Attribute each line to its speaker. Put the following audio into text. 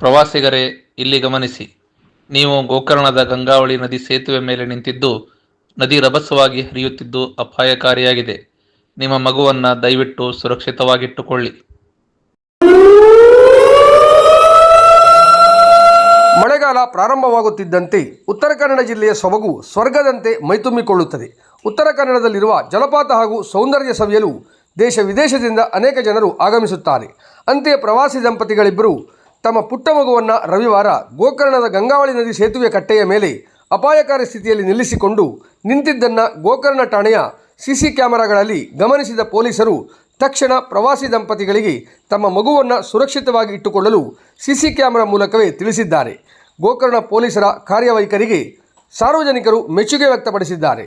Speaker 1: ಪ್ರವಾಸಿಗರೇ, ಇಲ್ಲಿ ಗಮನಿಸಿ. ನೀವು ಗೋಕರ್ಣದ ಗಂಗಾವಳಿ ನದಿ ಸೇತುವೆ ಮೇಲೆ ನಿಂತಿದ್ದು, ನದಿ ರಭಸವಾಗಿ ಹರಿಯುತ್ತಿದ್ದು ಅಪಾಯಕಾರಿಯಾಗಿದೆ. ನಿಮ್ಮ ಮಗುವನ್ನ ದಯವಿಟ್ಟು ಸುರಕ್ಷಿತವಾಗಿಟ್ಟುಕೊಳ್ಳಿ.
Speaker 2: ಮಳೆಗಾಲ ಪ್ರಾರಂಭವಾಗುತ್ತಿದ್ದಂತೆ ಉತ್ತರ ಕನ್ನಡ ಜಿಲ್ಲೆಯ ಸೊಬಗು ಸ್ವರ್ಗದಂತೆ ಮೈತುಂಬಿಕೊಳ್ಳುತ್ತದೆ ಉತ್ತರ ಕನ್ನಡದಲ್ಲಿರುವ ಜಲಪಾತ ಹಾಗೂ ಸೌಂದರ್ಯ ಸವಿಯಲು ದೇಶ ವಿದೇಶದಿಂದ ಅನೇಕ ಜನರು ಆಗಮಿಸುತ್ತಾರೆ. ಅಂತೆಯೇ ಪ್ರವಾಸಿ ದಂಪತಿಗಳಿಬ್ಬರು ತಮ್ಮ ಪುಟ್ಟ ಮಗುವನ್ನು ರವಿವಾರ ಗೋಕರ್ಣದ ಗಂಗಾವಳಿ ನದಿ ಸೇತುವೆ ಕಟ್ಟೆಯ ಮೇಲೆ ಅಪಾಯಕಾರಿ ಸ್ಥಿತಿಯಲ್ಲಿ ನಿಲ್ಲಿಸಿಕೊಂಡು ನಿಂತಿದ್ದನ್ನು ಗೋಕರ್ಣ ಠಾಣೆಯ ಸಿಸಿ ಕ್ಯಾಮೆರಾಗಳಲ್ಲಿ ಗಮನಿಸಿದ ಪೊಲೀಸರು ತಕ್ಷಣ ಪ್ರವಾಸಿ ದಂಪತಿಗಳಿಗೆ ತಮ್ಮ ಮಗುವನ್ನು ಸುರಕ್ಷಿತವಾಗಿ ಇಟ್ಟುಕೊಳ್ಳಲು ಸಿಸಿ ಕ್ಯಾಮೆರಾ ಮೂಲಕವೇ ತಿಳಿಸಿದ್ದಾರೆ. ಗೋಕರ್ಣ ಪೊಲೀಸರ ಕಾರ್ಯವೈಖರಿಗೆ ಸಾರ್ವಜನಿಕರು ಮೆಚ್ಚುಗೆ ವ್ಯಕ್ತಪಡಿಸಿದ್ದಾರೆ.